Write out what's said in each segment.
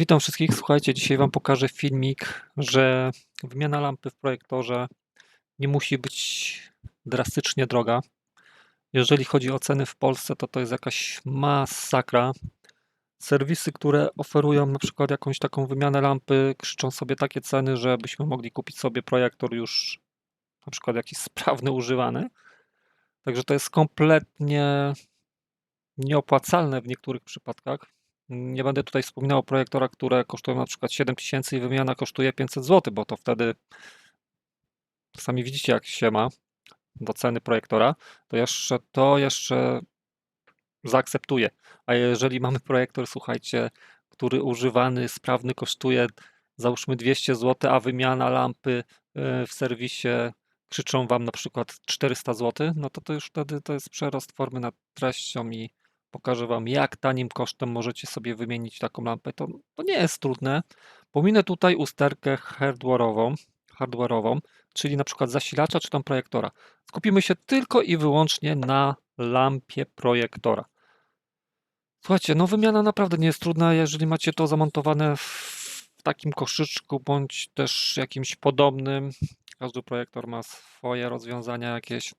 Witam wszystkich. Słuchajcie, dzisiaj Wam pokażę filmik, że wymiana lampy w projektorze nie musi być drastycznie droga. Jeżeli chodzi o ceny w Polsce, to to jest jakaś masakra. Serwisy, które oferują na przykład jakąś taką wymianę lampy, krzyczą sobie takie ceny, żebyśmy mogli kupić sobie projektor już na przykład jakiś sprawny, używany. Także to jest kompletnie nieopłacalne w niektórych przypadkach. Nie będę tutaj wspominał o projektorach, które kosztują na przykład 7000 i wymiana kosztuje 500 zł, bo to wtedy sami widzicie jak się ma do ceny projektora, to jeszcze to jeszcze zaakceptuję. A jeżeli mamy projektor, słuchajcie, który używany, sprawny kosztuje załóżmy 200 zł, a wymiana lampy y, w serwisie krzyczą wam na przykład 400 zł, no to to już wtedy to jest przerost formy nad treścią i Pokażę Wam, jak tanim kosztem możecie sobie wymienić taką lampę. To, to nie jest trudne. Pominę tutaj usterkę hardware'ową, hardware'ową, czyli na przykład zasilacza czy tam projektora. Skupimy się tylko i wyłącznie na lampie projektora. Słuchajcie, no wymiana naprawdę nie jest trudna, jeżeli macie to zamontowane w takim koszyczku bądź też jakimś podobnym. Każdy projektor ma swoje rozwiązania jakieś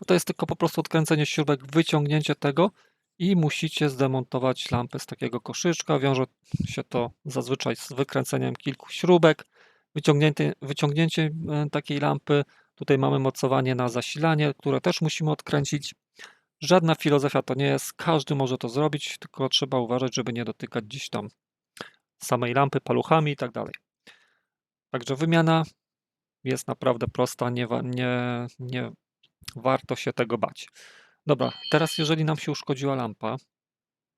no to jest tylko po prostu odkręcenie śrubek, wyciągnięcie tego i musicie zdemontować lampę z takiego koszyczka. Wiąże się to zazwyczaj z wykręceniem kilku śrubek, wyciągnięcie, wyciągnięcie takiej lampy. Tutaj mamy mocowanie na zasilanie, które też musimy odkręcić. Żadna filozofia to nie jest, każdy może to zrobić, tylko trzeba uważać, żeby nie dotykać gdzieś tam samej lampy paluchami i tak dalej. Także wymiana jest naprawdę prosta, nie, nie, nie warto się tego bać. Dobra, teraz jeżeli nam się uszkodziła lampa,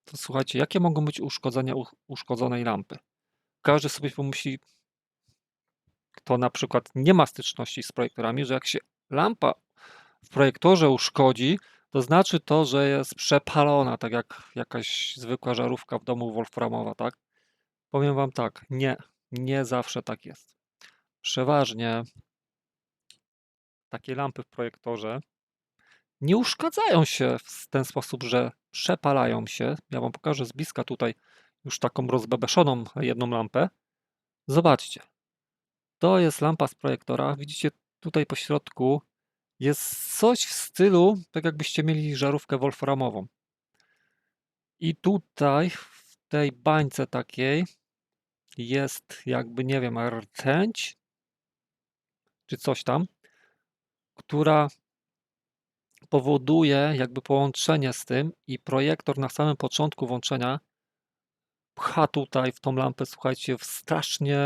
to słuchajcie, jakie mogą być uszkodzenia uszkodzonej lampy? Każdy sobie pomyśli, kto na przykład nie ma styczności z projektorami, że jak się lampa w projektorze uszkodzi, to znaczy to, że jest przepalona, tak jak jakaś zwykła żarówka w domu wolframowa, tak? Powiem wam tak, nie, nie zawsze tak jest. Przeważnie takie lampy w projektorze nie uszkadzają się w ten sposób, że przepalają się. Ja wam pokażę z bliska tutaj już taką rozbebeszoną jedną lampę. Zobaczcie. To jest lampa z projektora. Widzicie tutaj po środku jest coś w stylu, tak jakbyście mieli żarówkę wolframową. I tutaj w tej bańce takiej jest jakby, nie wiem, rtęć czy coś tam która powoduje jakby połączenie z tym i projektor na samym początku włączenia pcha tutaj w tą lampę, słuchajcie, w strasznie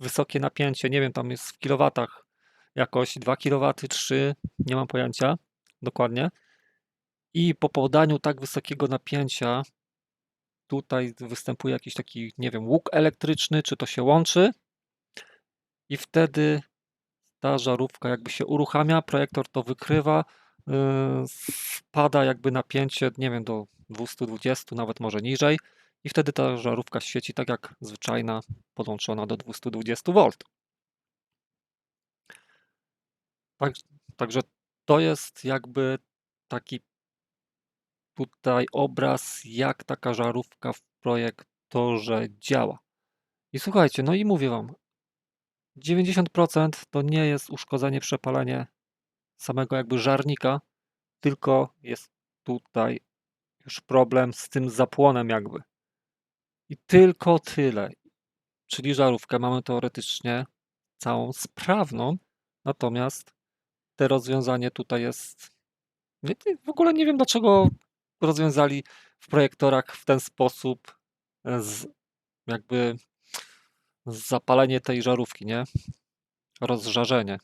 wysokie napięcie. Nie wiem, tam jest w kilowatach jakoś 2 kW, 3, nie mam pojęcia dokładnie. I po podaniu tak wysokiego napięcia tutaj występuje jakiś taki, nie wiem, łuk elektryczny, czy to się łączy i wtedy ta żarówka jakby się uruchamia, projektor to wykrywa, spada jakby napięcie, nie wiem, do 220, nawet może niżej i wtedy ta żarówka świeci tak jak zwyczajna, podłączona do 220 V. Tak, także to jest jakby taki tutaj obraz, jak taka żarówka w projektorze działa. I słuchajcie, no i mówię Wam, 90% to nie jest uszkodzenie, przepalenie samego jakby żarnika, tylko jest tutaj już problem z tym zapłonem jakby. I tylko tyle. Czyli żarówkę mamy teoretycznie całą sprawną, natomiast te rozwiązanie tutaj jest. W ogóle nie wiem, dlaczego rozwiązali w projektorach w ten sposób, z, jakby zapalenie tej żarówki, nie? Rozżarzenie.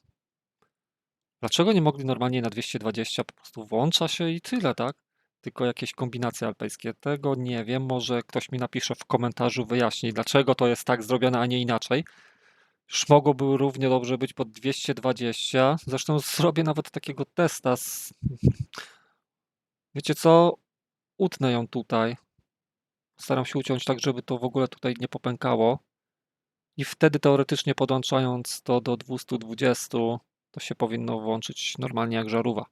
Dlaczego nie mogli normalnie na 220 po prostu włącza się i tyle, tak? Tylko jakieś kombinacje alpejskie. Tego nie wiem, może ktoś mi napisze w komentarzu, wyjaśni, dlaczego to jest tak zrobione, a nie inaczej. Już mogłoby równie dobrze być pod 220. Zresztą zrobię nawet takiego testa. Z... Wiecie co? Utnę ją tutaj. Staram się uciąć tak, żeby to w ogóle tutaj nie popękało. I wtedy teoretycznie podłączając to do 220, to się powinno włączyć normalnie jak żarówa.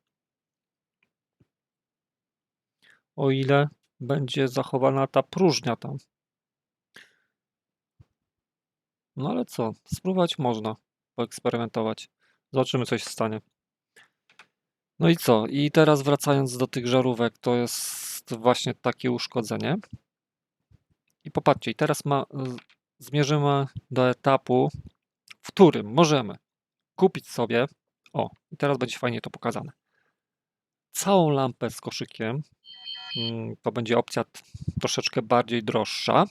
O ile będzie zachowana ta próżnia tam. No ale co, spróbować można, poeksperymentować. Zobaczymy, co się stanie. No i co? I teraz wracając do tych żarówek, to jest właśnie takie uszkodzenie. I popatrzcie, teraz ma, zmierzymy do etapu, w którym możemy kupić sobie, o, i teraz będzie fajnie to pokazane, całą lampę z koszykiem, mm, to będzie opcja troszeczkę bardziej droższa,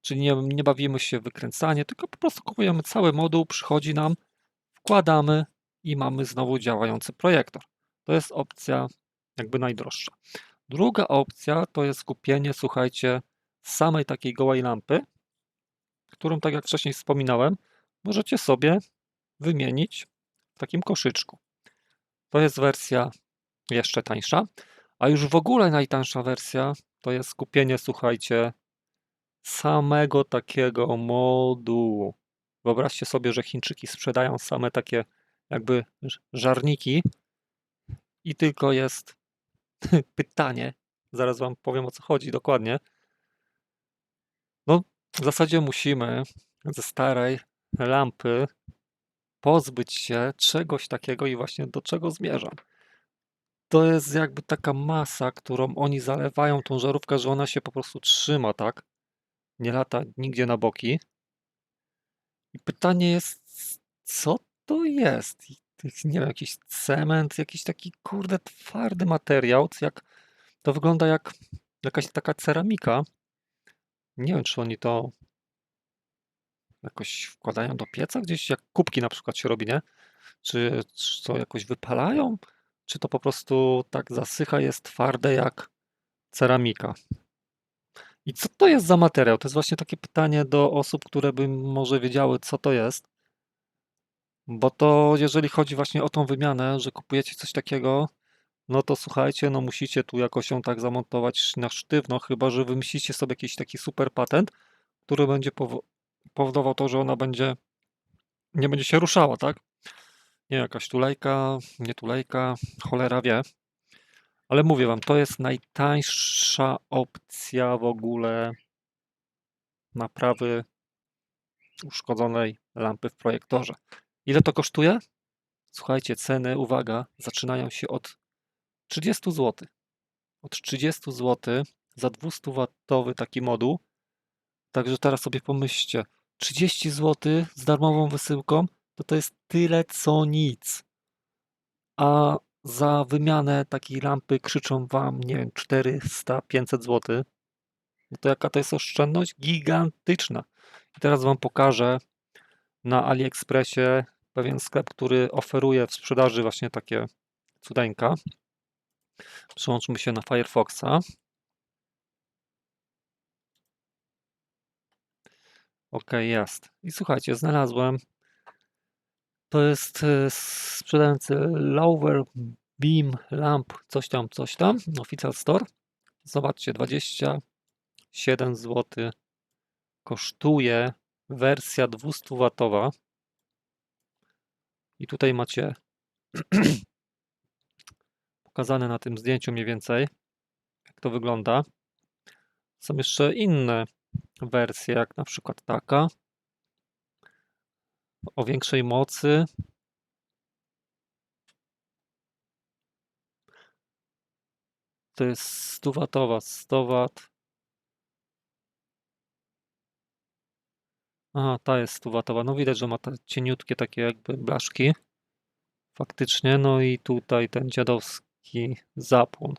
czyli nie, nie bawimy się w wykręcanie, tylko po prostu kupujemy cały moduł, przychodzi nam, wkładamy i mamy znowu działający projektor. To jest opcja jakby najdroższa. Druga opcja to jest kupienie, słuchajcie, samej takiej gołej lampy, którą, tak jak wcześniej wspominałem, możecie sobie wymienić w takim koszyczku. To jest wersja jeszcze tańsza, a już w ogóle najtańsza wersja to jest kupienie, słuchajcie, samego takiego modułu. Wyobraźcie sobie, że Chińczyki sprzedają same takie jakby żarniki i tylko jest pytanie, zaraz wam powiem o co chodzi dokładnie. W zasadzie musimy ze starej lampy pozbyć się czegoś takiego i właśnie do czego zmierzam. To jest jakby taka masa, którą oni zalewają tą żarówkę, że ona się po prostu trzyma, tak? Nie lata nigdzie na boki. I pytanie jest, co to jest? Nie wiem, jakiś cement, jakiś taki kurde twardy materiał, jak to wygląda jak jakaś taka ceramika. Nie wiem, czy oni to jakoś wkładają do pieca gdzieś, jak kubki na przykład się robi, nie? Czy, czy to jakoś wypalają? Czy to po prostu tak zasycha, jest twarde jak ceramika? I co to jest za materiał? To jest właśnie takie pytanie do osób, które by może wiedziały, co to jest. Bo to jeżeli chodzi właśnie o tą wymianę, że kupujecie coś takiego, no to słuchajcie, no musicie tu jakoś ją tak zamontować na sztywno, chyba że wymyślicie sobie jakiś taki super patent, który będzie powodował to, że ona będzie nie będzie się ruszała, tak? Nie jakaś tulejka, nie tulejka, cholera wie. Ale mówię wam, to jest najtańsza opcja w ogóle naprawy uszkodzonej lampy w projektorze. Ile to kosztuje? Słuchajcie, ceny, uwaga, zaczynają się od 30 zł. Od 30 zł za 200-watowy taki moduł. Także teraz sobie pomyślcie, 30 zł z darmową wysyłką to to jest tyle co nic. A za wymianę takiej lampy krzyczą wam, nie wiem, 400-500 zł. No to jaka to jest oszczędność? Gigantyczna. I teraz wam pokażę na AliExpressie pewien sklep, który oferuje w sprzedaży właśnie takie cudeńka. Przełączmy się na Firefoxa. Ok, jest. I słuchajcie, znalazłem. To jest e, sprzedający Lower Beam Lamp, coś tam, coś tam, Official Store. Zobaczcie, 27 zł kosztuje wersja 200W. I tutaj macie pokazane na tym zdjęciu mniej więcej, jak to wygląda. Są jeszcze inne wersje, jak na przykład taka o większej mocy. To jest 100 watowa, 100 wat. Aha, ta jest 100 watowa. No widać, że ma te cieniutkie takie jakby blaszki. Faktycznie, no i tutaj ten dziadowski zapłon.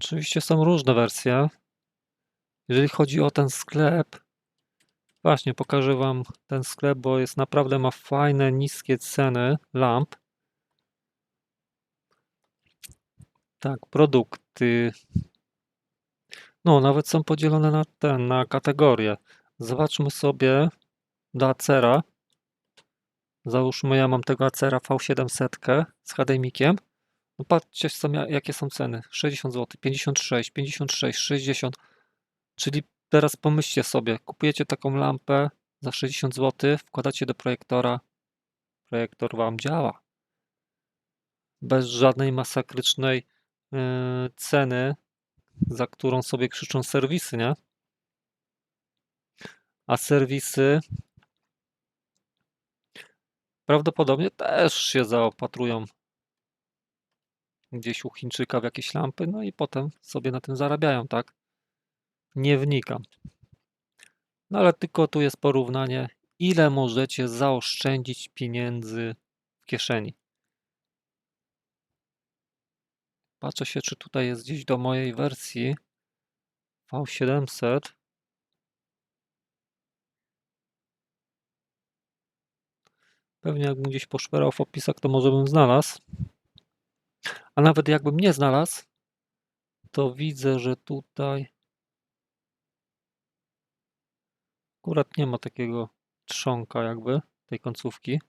Oczywiście są różne wersje. Jeżeli chodzi o ten sklep, właśnie pokażę Wam ten sklep, bo jest naprawdę ma fajne, niskie ceny lamp. Tak, produkty. No, nawet są podzielone na ten, na kategorie. Zobaczmy sobie do Acera. Załóżmy, ja mam tego Acera V700 z HDMI-kiem. No patrzcie, są, jakie są ceny. 60 zł, 56, 56, 60. Czyli teraz pomyślcie sobie, kupujecie taką lampę za 60 zł, wkładacie do projektora, projektor Wam działa. Bez żadnej masakrycznej yy, ceny, za którą sobie krzyczą serwisy, nie? A serwisy prawdopodobnie też się zaopatrują gdzieś u Chińczyka w jakieś lampy, no i potem sobie na tym zarabiają, tak? Nie wnikam. No ale tylko tu jest porównanie, ile możecie zaoszczędzić pieniędzy w kieszeni. Patrzę się, czy tutaj jest gdzieś do mojej wersji V700. Pewnie jakbym gdzieś poszperał w opisach, to może bym znalazł. A nawet jakbym nie znalazł, to widzę, że tutaj akurat nie ma takiego trzonka jakby tej końcówki.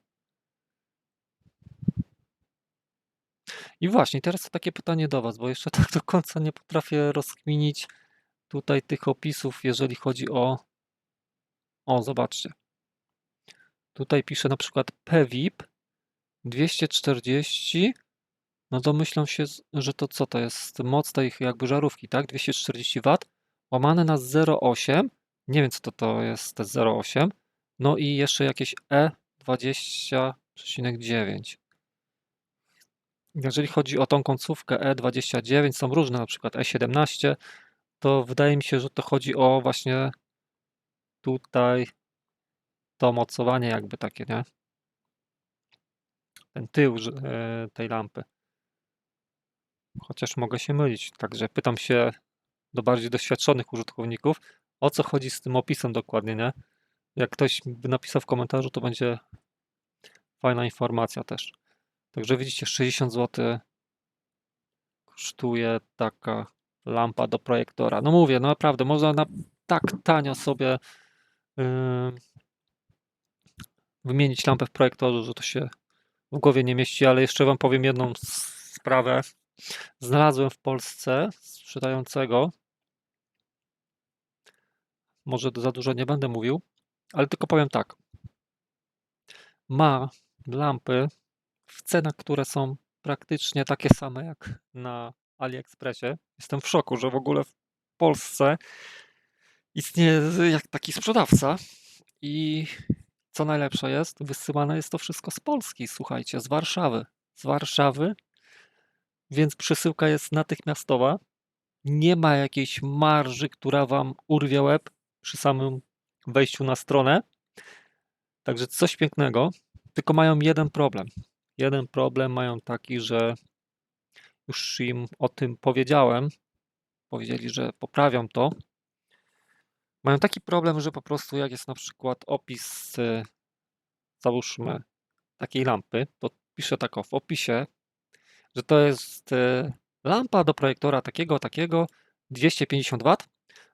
I właśnie, teraz takie pytanie do Was, bo jeszcze tak do końca nie potrafię rozkminić tutaj tych opisów, jeżeli chodzi o. O, zobaczcie. Tutaj pisze na przykład PVIP 240. No domyślam się, że to co to jest? Moc tej jakby żarówki, tak? 240 W łamane na 0,8. Nie wiem, co to, to jest te 0,8. No i jeszcze jakieś E20,9. Jeżeli chodzi o tą końcówkę E29, są różne, na przykład E17, to wydaje mi się, że to chodzi o właśnie tutaj to mocowanie jakby takie, nie? Ten tył e, tej lampy. Chociaż mogę się mylić, także pytam się do bardziej doświadczonych użytkowników, o co chodzi z tym opisem dokładnie, nie? Jak ktoś by napisał w komentarzu, to będzie fajna informacja też. Także widzicie, 60 zł kosztuje taka lampa do projektora. No mówię, no naprawdę, można na tak tanio sobie yy, wymienić lampę w projektorze, że to się w głowie nie mieści, ale jeszcze Wam powiem jedną sprawę. Znalazłem w Polsce sprzedającego, może za dużo nie będę mówił, ale tylko powiem tak. Ma lampy w cenach, które są praktycznie takie same jak na AliExpressie. Jestem w szoku, że w ogóle w Polsce istnieje jak taki sprzedawca i co najlepsze jest, wysyłane jest to wszystko z Polski, słuchajcie, z Warszawy. Z Warszawy, więc przesyłka jest natychmiastowa. Nie ma jakiejś marży, która wam urwie łeb przy samym wejściu na stronę. Także coś pięknego, tylko mają jeden problem. Jeden problem mają taki, że już im o tym powiedziałem. Powiedzieli, że poprawią to. Mają taki problem, że po prostu jak jest na przykład opis, y, załóżmy, takiej lampy, to pisze tak w opisie, że to jest y, lampa do projektora takiego, takiego, 250 W.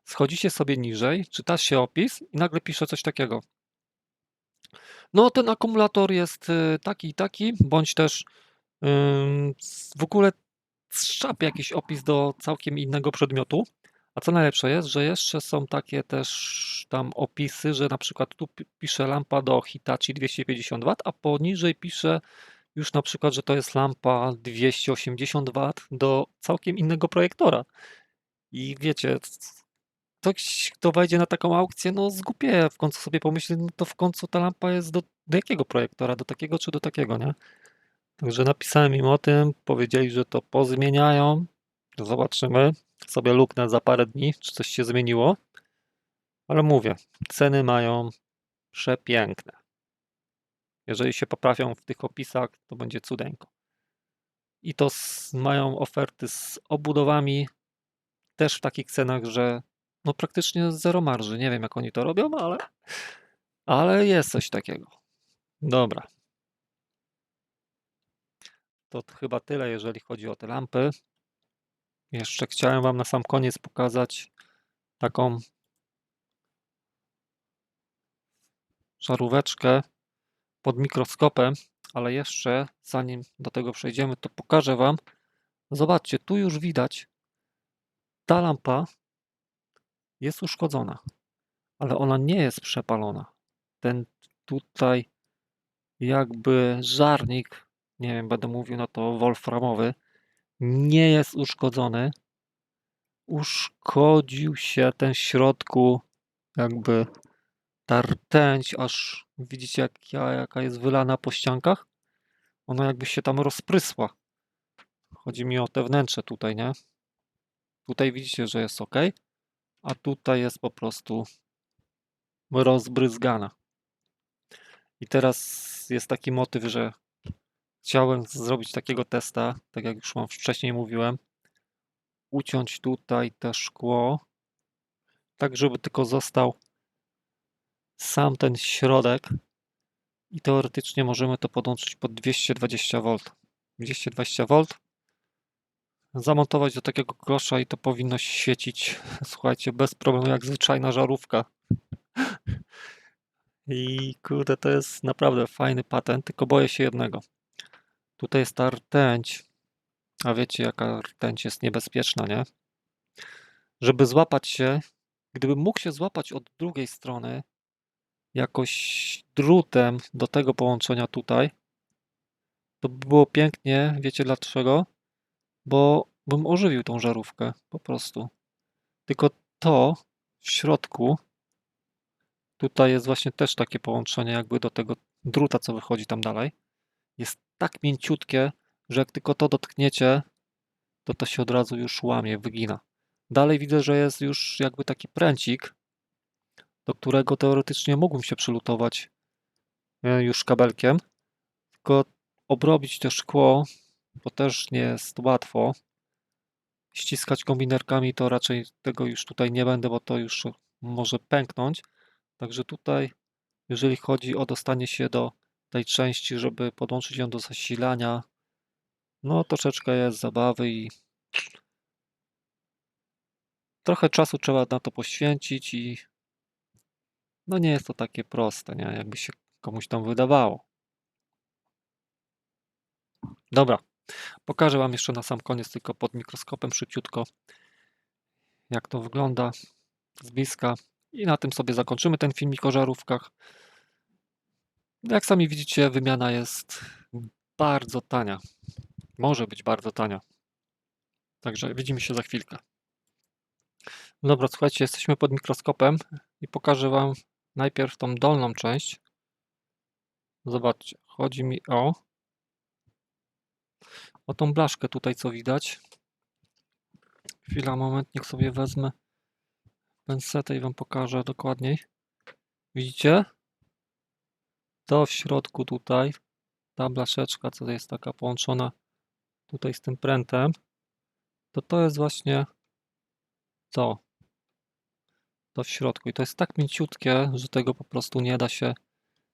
Schodzicie sobie niżej, czyta się opis i nagle pisze coś takiego. No, ten akumulator jest y, taki i taki, bądź też w ogóle strzapie jakiś opis do całkiem innego przedmiotu. A co najlepsze jest, że jeszcze są takie też tam opisy, że na przykład tu pisze lampa do Hitachi 250 W, a poniżej pisze już na przykład, że to jest lampa 280 W do całkiem innego projektora. I wiecie, ktoś, kto wejdzie na taką aukcję, no zgupie w końcu sobie pomyśli, no to w końcu ta lampa jest do, do jakiego projektora, do takiego czy do takiego, nie? Także napisałem im o tym, powiedzieli, że to pozmieniają. Zobaczymy. Sobie luknę za parę dni, czy coś się zmieniło. Ale mówię, ceny mają przepiękne. Jeżeli się poprawią w tych opisach, to będzie cudeńko. I to z, mają oferty z obudowami też w takich cenach, że no praktycznie zero marży. Nie wiem, jak oni to robią, ale, ale jest coś takiego. Dobra. To chyba tyle, jeżeli chodzi o te lampy. Jeszcze chciałem Wam na sam koniec pokazać taką żaróweczkę pod mikroskopem, ale jeszcze zanim do tego przejdziemy, to pokażę Wam. Zobaczcie, tu już widać, ta lampa jest uszkodzona, ale ona nie jest przepalona. Ten tutaj jakby żarnik, nie wiem, będę mówił na to wolframowy, nie jest uszkodzony. uszkodził się ten środku jakby ta rtęć, aż widzicie jak, ja- jaka jest wylana po ściankach? Ona jakby się tam rozprysła. Chodzi mi o te wnętrze tutaj, nie? Tutaj widzicie, że jest ok, a tutaj jest po prostu rozbryzgana. I teraz jest taki motyw, że chciałem zrobić takiego testa, tak jak już wam wcześniej mówiłem. Uciąć tutaj te szkło, tak żeby tylko został sam ten środek i teoretycznie możemy to podłączyć pod 220V. 220V zamontować do takiego klosza i to powinno świecić, słuchajcie, bez problemu, jak zwyczajna żarówka. I kurde, to jest naprawdę fajny patent, tylko boję się jednego. Tutaj jest ta rtęć, a wiecie jaka rtęć jest niebezpieczna, nie? Żeby złapać się, gdybym mógł się złapać od drugiej strony jakoś drutem do tego połączenia tutaj, to by było pięknie, wiecie dlaczego? Bo bym ożywił tą żarówkę, po prostu. Tylko to w środku, tutaj jest właśnie też takie połączenie jakby do tego druta, co wychodzi tam dalej, jest tak mięciutkie, że jak tylko to dotkniecie, to to się od razu już łamie, wygina. Dalej widzę, że jest już jakby taki pręcik, do którego teoretycznie mógłbym się przylutować e, już kabelkiem, tylko obrobić to szkło, bo też nie jest łatwo. Ściskać kombinerkami to raczej tego już tutaj nie będę, bo to już może pęknąć. Także tutaj, jeżeli chodzi o dostanie się do tej części, żeby podłączyć ją do zasilania, no troszeczkę jest zabawy i trochę czasu trzeba na to poświęcić i no nie jest to takie proste, nie? Jakby się komuś tam wydawało. Dobra, pokażę Wam jeszcze na sam koniec, tylko pod mikroskopem szybciutko, jak to wygląda z bliska. I na tym sobie zakończymy ten filmik o żarówkach. Jak sami widzicie, wymiana jest bardzo tania. Może być bardzo tania. Także widzimy się za chwilkę. Dobra, słuchajcie, jesteśmy pod mikroskopem i pokażę Wam najpierw tą dolną część. Zobaczcie, chodzi mi o o tą blaszkę tutaj, co widać. Chwila, moment, niech sobie wezmę pensetę i Wam pokażę dokładniej. Widzicie? To w środku tutaj, ta blaszeczka, co jest taka połączona tutaj z tym prętem, to to jest właśnie to. To w środku. I to jest tak mięciutkie, że tego po prostu nie da się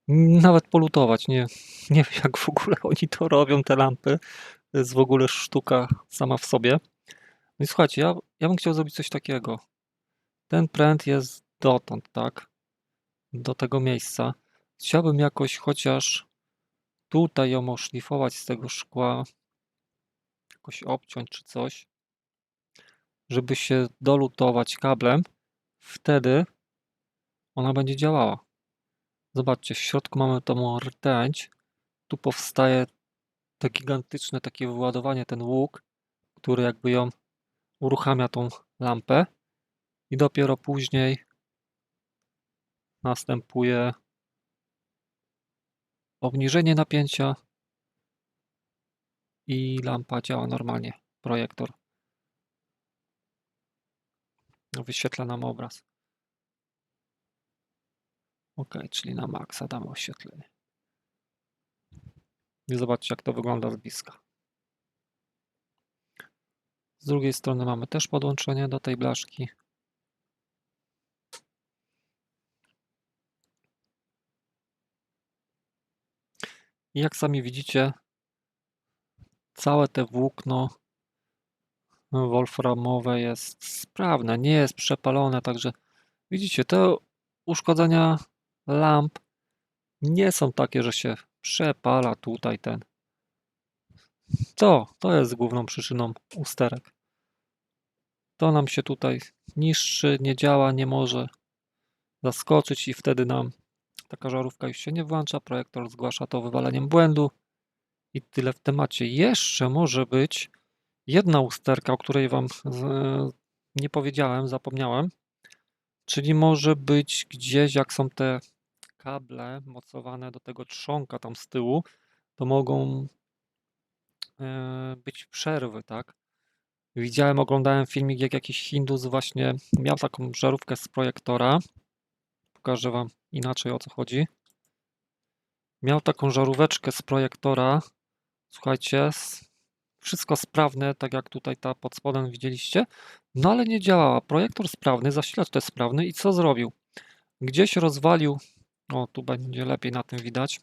nawet polutować. Nie, nie wiem, jak w ogóle oni to robią, te lampy. To jest w ogóle sztuka sama w sobie. No i słuchajcie, ja, ja bym chciał zrobić coś takiego. Ten pręt jest dotąd, tak? Do tego miejsca. Chciałbym jakoś chociaż tutaj ją oszlifować z tego szkła, jakoś obciąć czy coś, żeby się dolutować kablem. Wtedy ona będzie działała. Zobaczcie, w środku mamy tą rtęć. Tu powstaje to gigantyczne takie wyładowanie, ten łuk, który jakby ją uruchamia tą lampę i dopiero później następuje obniżenie napięcia i lampa działa normalnie, projektor. Wyświetla nam obraz. Ok, czyli na maksa damy oświetlenie. I zobaczcie, jak to wygląda z bliska. Z drugiej strony mamy też podłączenie do tej blaszki. I jak sami widzicie, całe te włókno wolframowe jest sprawne, nie jest przepalone, także widzicie, te uszkodzenia lamp nie są takie, że się przepala tutaj ten. To, to jest główną przyczyną usterek. To nam się tutaj niszczy, nie działa, nie może zaskoczyć i wtedy nam taka żarówka już się nie włącza. Projektor zgłasza to wywaleniem błędu i tyle w temacie. Jeszcze może być jedna usterka, o której Wam nie powiedziałem, zapomniałem. Czyli może być gdzieś, jak są te kable mocowane do tego trzonka tam z tyłu, to mogą e, być przerwy, tak? Widziałem, oglądałem filmik, jak jakiś Hindus właśnie miał taką żarówkę z projektora. Pokażę wam inaczej o co chodzi. Miał taką żaróweczkę z projektora. Słuchajcie, wszystko sprawne, tak jak tutaj ta pod spodem widzieliście, no ale nie działała. Projektor sprawny, zasilacz też sprawny i co zrobił? Gdzieś rozwalił, o tu będzie lepiej na tym widać,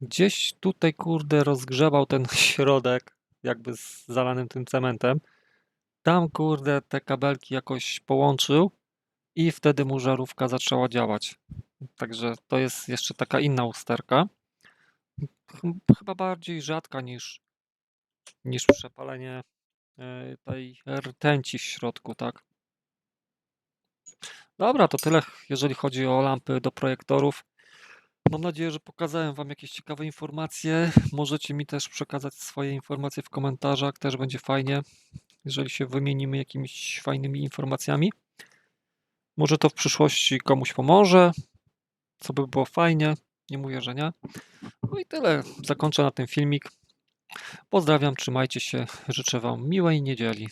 gdzieś tutaj kurde rozgrzebał ten środek, jakby z zalanym tym cementem. Tam kurde te kabelki jakoś połączył i wtedy mu żarówka zaczęła działać. Także to jest jeszcze taka inna usterka. Ch- Chyba bardziej rzadka niż, niż przepalenie e, tej rtęci w środku, tak? Dobra, to tyle, jeżeli chodzi o lampy do projektorów. Mam nadzieję, że pokazałem Wam jakieś ciekawe informacje. Możecie mi też przekazać swoje informacje w komentarzach, też będzie fajnie, jeżeli się wymienimy jakimiś fajnymi informacjami. Może to w przyszłości komuś pomoże, co by było fajnie. Nie mówię, że nie. No i tyle. Zakończę na tym filmik. Pozdrawiam, trzymajcie się. Życzę Wam miłej niedzieli.